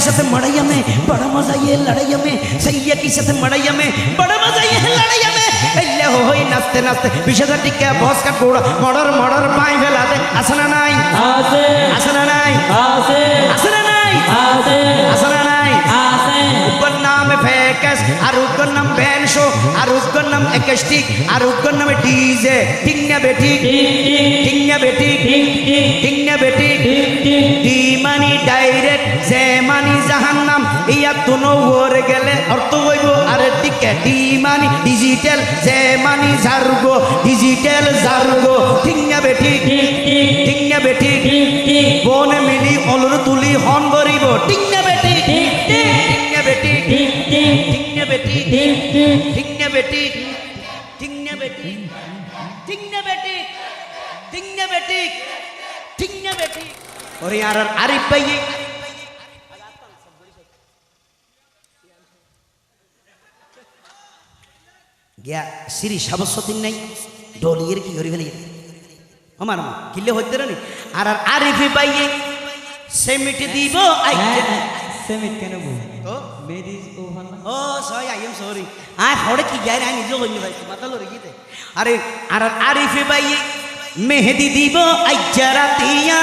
সাথে মড়াইয়ামে বড় মজা ইয়ে লড়াইয়ামে সাইয়া কি সাথে মড়াইয়ামে বড় মজা ইয়ে লড়াইয়ামে এলে হই নাচতে নাচতে বিশেষ টিকে বসকা গোড়া মর্ডার মর্ডার পাই ফেলাতে আছে না নাই আছে আছে না নাই আছে আছে না নাই আছে আছে না নাই আছে উপর নাম ফেকাস আর উপর নাম ব্যান শো আর উপর নাম একাস্টিক আর উপর নামে ডিজে ঠিক না বেটি ঠিক ঠিক ঠিক না বেটি ঠিক ঠিক ঠিক না বেটি ঠিক ঠিক যে মানি জাহান্নাম, ইয়া দুনো ওর গেলে অর্থ হইব। আর টিকে মানি, ডিজিটাল যে মানি জারগো ডিজিটাল জারগো ঠিক টিক ঠিক টিক বন মিলি অলর তুলি হন করিব ঠিক না টিক ঠিক না টিক ঠিক না টিক ঠিক না বেটি ঠিক না বেটি ঠিক না বেটি ঠিক বেটি ঠিক বেটি ওরে আর আরিফ ভাই গিয়া শ্রী সরস্বতীর নাই ডলিয়ের কি করি ফেলি আমার মা কিলে হইতে নি আর আর আরিফে পাইয়ে সে মিটে দিব আইতে। সেমিট কেন বউ তো? মেরিজ ওভান ও সরি আই এম সরি। আয় হড়ে কি গায় আই নিজে হইনি ভাই মাথা লড়ে গিয়ে আরে আর আর আরিফে পাইয়ে মেহেদি দিব আইজা রাতিয়া।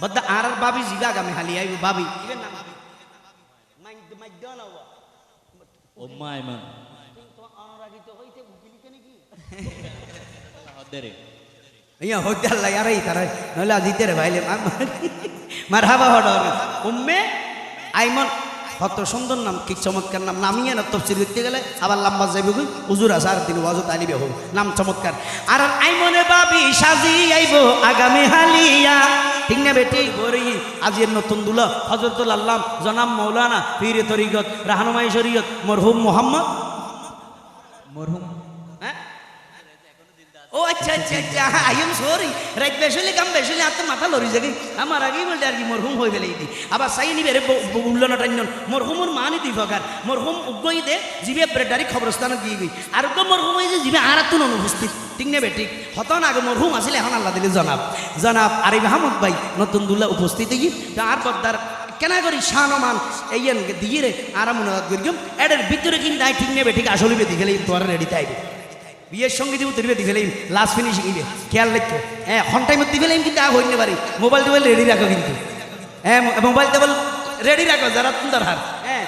বদ্দা আর আর বাবি জিগা গামে হালি আইব বাবি। ইবেন না বাবি মাইন্ড মাইন্ড না ও। ও মাই মান হইতে মারহাবা হডর উম্মে আইমন কত সুন্দর নাম কি চমৎকার নাম। নামিয়ে না তফসির দেখতে গেলে আবার লম্বা যাইব কই হুজুর আছে আর ওয়াজত আলিবে হোক নাম চমৎকার। আর আইমনে বাবি সাজি আইব আগামী হালিয়া। ঠিক না বেটি? গরি আজির নতুন দুলা। হজরতুল আল্লাহ জনাব মৌলানা পীরে তরিগত রাহনুমাই শরীয়ত মরহুম মোহাম্মদ। মরহুম। হ্যাঁ? ও আচ্ছা আচ্ছা আচ্ছা আই এম সরি রাইট বেসলে কাম বেসলে আর মাথা লরি যাগে আমার আগেই বলতে আর কি মরহুম হয়ে গেলে ইতি। আবার সাই নিবে রে উল্লন টাইনন মরহুমর মানি দি ফকার। মরহুম উগ্গই দে, জিবে ব্রেডারি খবরস্থান দিয়ে গই আর উগ্গ মরহুম হয়ে যে জিবে আর তুন অনুপস্থিত। ঠিক নে বেঠিক হতন আগে মরহুম আসলে এখন আল্লাহ দিলে জনাব। জনাব আরিফ আহমদ ভাই, নতুন দুল্লা উপস্থিত আর বদ্দার কেন করি শানমান এই দিয়ে রে আরাম মনে করি এটার ভিতরে কিন্তু আই ঠিক নেবে, ঠিক আসলে বেদি গেলে রেডি তাই বিয়ের সঙ্গে দিব তুলবে দিবে লাস্ট ফিনিশিং ইবে। খেয়াল রাখো হ্যাঁ হন মধ্যে দিবে কিন্তু আগ হইতে পারি। মোবাইল টোবাইল রেডি রাখো কিন্তু। হ্যাঁ মোবাইল টোবাইল রেডি রাখো, যারা তুমি হার। হ্যাঁ।